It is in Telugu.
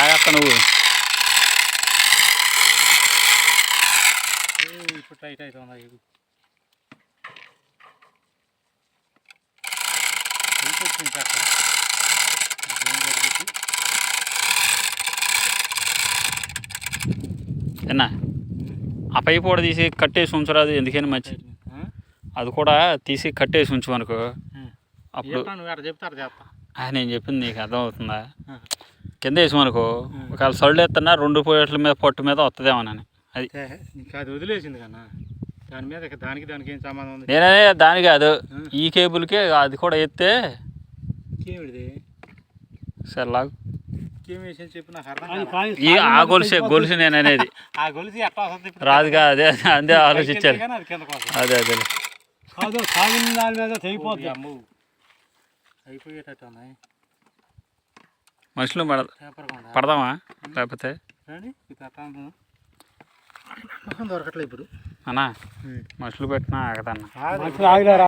జాగ్రత్త నువ్వు. ఇప్పుడు టైట్ అవుతుందా ఇది వచ్చింది ఆ పైపు కూడా తీసి కట్టేసి ఉంచరాదు ఎందుకని మంచి? అది కూడా తీసి కట్టేసి ఉంచు అనుకో. ఆ. అప్పుడు చెప్తారు? నేను చెప్పింది నీకు అర్థమవుతుందా? ఆ. కింద వేసామనుకో ఒకవేళ సళ్ళు ఎత్తన్నా రెండు పొయ్యట్ల మీద పొట్టు మీద వస్తుందేమోనని అది అది వదిలేసింది కన్నా. దాని మీద ఇక దానికి దానికి ఏం సంబంధం ఉంది? నేనే దాని కాదు ఈ కేబుల్కే అది కూడా ఎత్తే సర్లాగు ఆ గొలుసే గొలుసు నేను అనేది. ఆ గొలుసు ఎట్లా వస్తుంది ఇప్పుడు? రాదుగా అదే అదే కానీ అది. అదే కాదు సాగిన దాని మీద. అయిపోయేటట్టు మనుషులు పడ పడదామా? లేకపోతే? ఇప్పుడు. అన్నా మనుషులు పెట్టినా ఆగదన్నా.